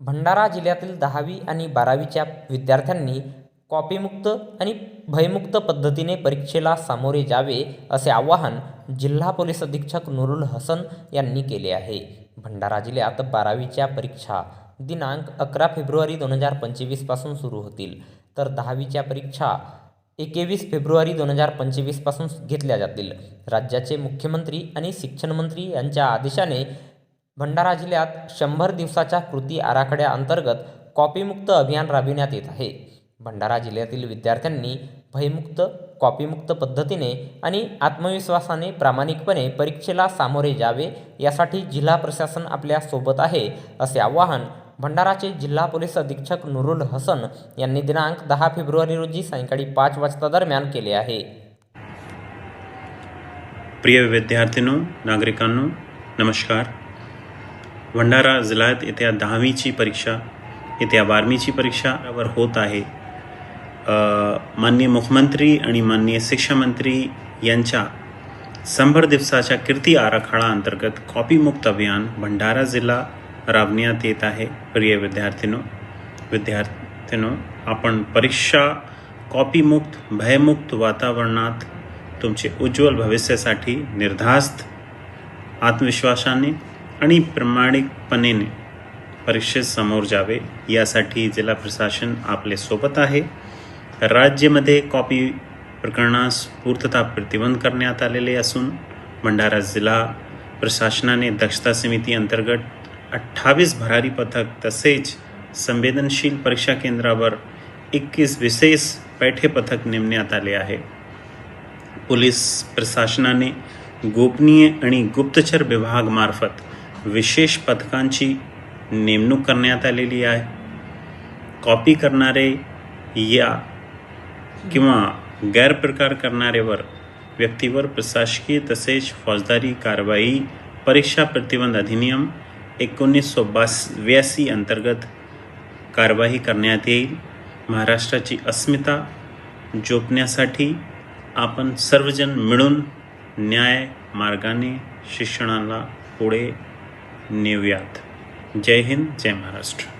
भंडारा जिल्ह्यातील दहावी आणि बारावीच्या विद्यार्थ्यांनी कॉपीमुक्त आणि भयमुक्त पद्धतीने परीक्षेला सामोरे जावे असे आवाहन जिल्हा पोलीस अधीक्षक नुरुल हसन यांनी केले आहे. भंडारा जिल्ह्यात बारावीच्या परीक्षा दिनांक अकरा फेब्रुवारी दोन हजार पंचवीसपासून सुरू होतील. तर दहावीच्या परीक्षा एकवीस फेब्रुवारी दोन हजार पंचवीसपासून घेतल्या जातील. राज्याचे मुख्यमंत्री आणि शिक्षणमंत्री यांच्या आदेशाने भंडारा जिल्ह्यात शंभर दिवसाच्या कृती आराखड्याअंतर्गत कॉपीमुक्त अभियान राबविण्यात येत आहे. भंडारा जिल्ह्यातील विद्यार्थ्यांनी भयमुक्त कॉपीमुक्त पद्धतीने आणि आत्मविश्वासाने प्रामाणिकपणे परीक्षेला सामोरे जावे यासाठी जिल्हा प्रशासन आपल्यासोबत आहे असे आवाहन भंडाराचे जिल्हा पोलीस अधीक्षक नुरुल हसन यांनी दिनांक दहा फेब्रुवारी रोजी सायंकाळी पाच वाजता दरम्यान केले आहे. प्रिय विद्यार्थिनो नागरिकांनो नमस्कार. भंडारा जिल्ह्यात येत्या दहावीची परीक्षा येत्या बारवीची परीक्षावर होत आहे. माननीय मुख्यमंत्री आणि माननीय शिक्षामंत्री यांच्या शंभर दिवसाच्या कीर्ती आराखडा अंतर्गत कॉपीमुक्त अभियान भंडारा जिल्हा राबण्यात येत आहे. प्रिय विद्यार्थिनो विद्यार्थिनो आपण परीक्षा कॉपीमुक्त भयमुक्त वातावरणात तुमचे उज्ज्वल भविष्यासाठी निर्धास्त आत्मविश्वासाने आणि प्रामाणिकपणे परीक्षेत समोर जावे यासाठी जिल्हा प्रशासन आपले सोबत आहे. राज्यामध्ये कॉपी प्रकरणास पूर्तता प्रतिबंध करण्यात आलेले असून भंडारा जिल्हा प्रशासनाने दक्षता समिती अंतर्गत अठ्ठावीस भरारी पथक तसेच संवेदनशील परीक्षा केंद्रावर एकवीस विशेष पैठे पथक नेमण्यात आले आहे. पोलीस प्रशासनाने गोपनीय आणि गुप्तचर विभागामार्फत विशेष पथकांची नेमणूक करण्यात आलेली आहे. कॉपी करणारे या किंवा गैरप्रकार करणाऱ्यावर व्यक्तीवर प्रशासकीय तसेच फौजदारी कारवाई परीक्षा प्रतिबंध अधिनियम एकोणीसशे बास ब्याऐंशी अंतर्गत कारवाई करण्यात येईल. महाराष्ट्राची अस्मिता जोपण्यासाठी आपण सर्वजण मिळून न्याय मार्गाने शिक्षणाला पुढे नेऊयात जय हिंद जय महाराष्ट्र.